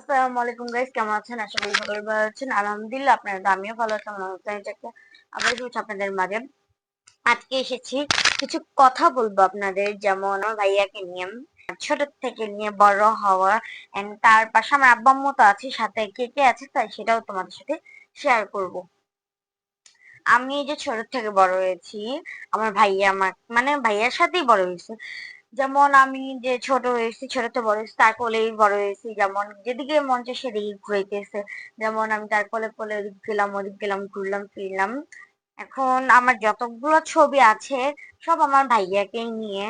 আসসালামু আলাইকুম গাইস কেমন আছেন? আশা করি সকলে ভালো আছেন। আলহামদুলিল্লাহ, আপনারা আমিও ভালো আছি, আমার একটা আবার এসেছি আপনাদের মাঝে। আজকে এসেছি, কিছু কথা বলব আপনাদের, যেমন আমার ভাইয়াকে নিয়ে, ছোট থেকে নিয়ে বড় হওয়া এন্ড তার পাশে আমার আব্বা আম্মু তো আছে, সাথে কে কে আছে, তাই সেটাও তোমাদের সাথে শেয়ার করব। আমি যে ছোট থেকে বড় হয়েছি, আমার ভাইয়া আমার মানে ভাইয়ার সাথেই বড় হয়েছে। যেমন আমি যে ছোট হয়েছি, ছোট তো বড় হয়েছি, তার কোলেই বড় হয়েছি। যেমন যেদিকে মন চায় সেদিকে ঘুরাইতেছে। যেমন আমি তার কোলে কোলে ওদিক গেলাম ওদিক গেলাম, ঘুরলাম, ফিরলাম। এখন আমার যতগুলো ছবি আছে, সব আমার ভাইয়াকে নিয়ে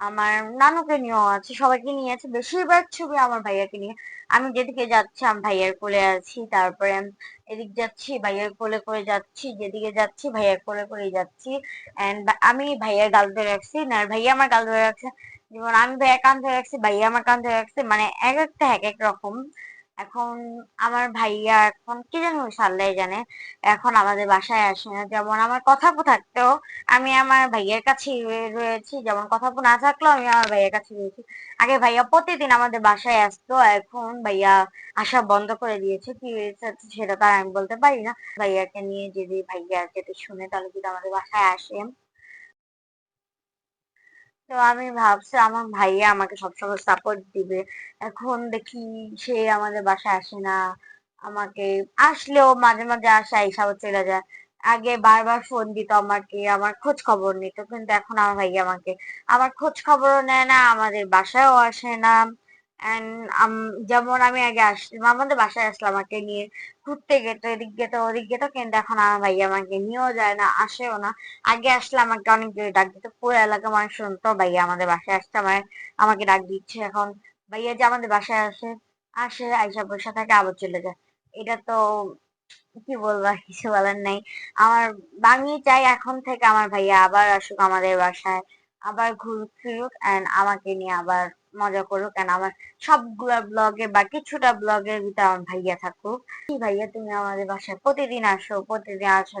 আমার নানুকে নিয়েও আছে, সবাইকে নিয়ে আছে। বেশিরভাগ ছবি আমার ভাইয়াকে নিয়ে। আমি যেদিকে যাচ্ছি, আমি ভাইয়ার কোলে আছি। তারপরে এদিক যাচ্ছি, ভাইয়ার কোলে করে যাচ্ছি। যেদিকে যাচ্ছি, ভাইয়ার কোলে করে যাচ্ছি। অ্যান্ড আমি ভাইয়ার গাল ধরে রাখছি। না, ভাইয়া আমার গাল ধরে রাখছে। যেমন আমি ভাইয়া কান ধরে রাখছি, ভাইয়া আমার কান ধরে রাখছে। মানে এক একটা, এক এক রকম। এখন আমার ভাইয়া এখন কি জানি সাল্লাই জানে, এখন আমাদের বাসায় আসে না। যেমন আমার কথা থাকতেও আমি আমার ভাইয়ের কাছে রয়েছি। যেমন কথা না থাকলেও আমি আমার ভাইয়ের কাছে রয়েছি। আগে ভাইয়া প্রতিদিন আমাদের বাসায় আসতো, এখন ভাইয়া আসা বন্ধ করে দিয়েছে। কি হয়েছে সেটা তো আর আমি বলতে পারি না। ভাইয়াকে নিয়ে যদি ভাইয়া যদি শুনে তাহলে যদি আমাদের বাসায় আসে। তো আমি ভাবছি আমার ভাইয়া আমাকে সবসময় সাপোর্ট দিবে। এখন দেখি সে আমাদের বাসায় আসে না। আমাকে আসলেও মাঝে মাঝে আসা এইসব চলে যায়। আগে বারবার ফোন দিত আমাকে, আমার খোঁজ খবর নিত। কিন্তু এখন আমার ভাইয়া আমাকে, আমার খোঁজ খবরও নেয় না, আমাদের বাসায়ও আসে না। যেমন আমি আগে আসলাম, আমাদের বাসায় আসলাম আমাকে নিয়ে। ঘুরতে গেতো, এদিক গেতো, ওদিক গেতো, কিন্তু এখন আমার ভাইয়া আমাকে নিয়েও যায় না, আসেও না। আগে আসলে আমাকে অনেক জোরে ডাক দিত, পুরো এলাকা মানুষ শুনতো, ভাইয়া, আমাদের বাসায় আসছে আমার আমাকে ডাক দিচ্ছে এখন। ভাইয়া, যে আমাদের বাসায় আসে আসে, আইসা বসে থাকে, আবার চলে যায়। এটা তো, কি বলব কিছু বলার নাই। আমার আমি চাই এখন থেকে আমার ভাইয়া আবার আসুক আমাদের বাসায়, আবার ঘুরুক, ফিরুক এন্ড আমাকে নিয়ে আবার মজা করুক কেন আমার সবগুলা ব্লগে বা কিছুটা ব্লগের ভিতরে আমার ভাইয়া থাকুক। কি ভাইয়া, তুমি আমাদের বাসায় প্রতিদিন আসো প্রতিদিন আসো।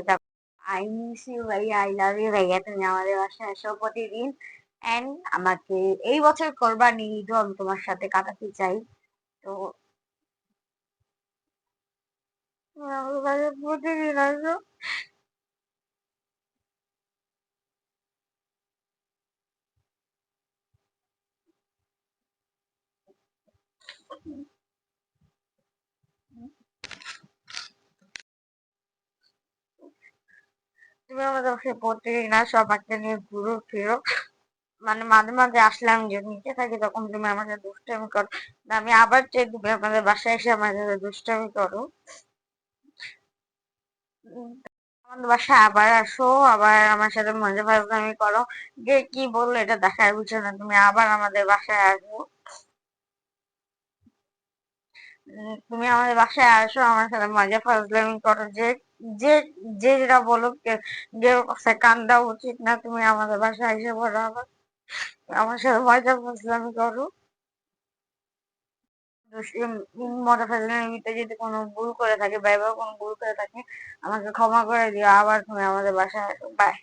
আই মিস ইউ ভাইয়া আই লাভ ইউ ভাইয়া, তুমি আমাদের বাসায় আসো প্রতিদিন। এন্ড আমাকে এই বছর কোরবানি ঈদও আমি তোমার সাথে কাটাতে চাই। তো প্রতিদিন আসো। তুমি আমাদের বাসায় আমাকে নিয়ে ঘুরো ফিরো। মানে মাঝে মাঝে যে, নিচে থাকি তখন তুমি দুষ্টামি করো। আমি আবার তুমি আমাদের বাসায় এসে আমাদের দুষ্টামি করো? আমাদের বাসায় আবার আসো, আবার আমার সাথে মজা ফাজলামি করো। যে কি বলল এটা দেখার বিষয় না, তুমি আবার আমাদের বাসায় আসো। তুমি আমাদের বাসায় আসো, আমার সাথে মজা ফাজলামি করো, যে যে যে যেটা বলুক, যে কান্দা উচিত না, তুমি আমাদের বাসায় এসে পড়ো আবার। আমার সাথে মজা ফাজলামি করো। মজা ফাজলামির যদি কোনো ভুল করে থাকে বা কোনো ভুল করে থাকে, আমাকে ক্ষমা করে দিও, আবার তুমি আমাদের বাসায় আসো বাই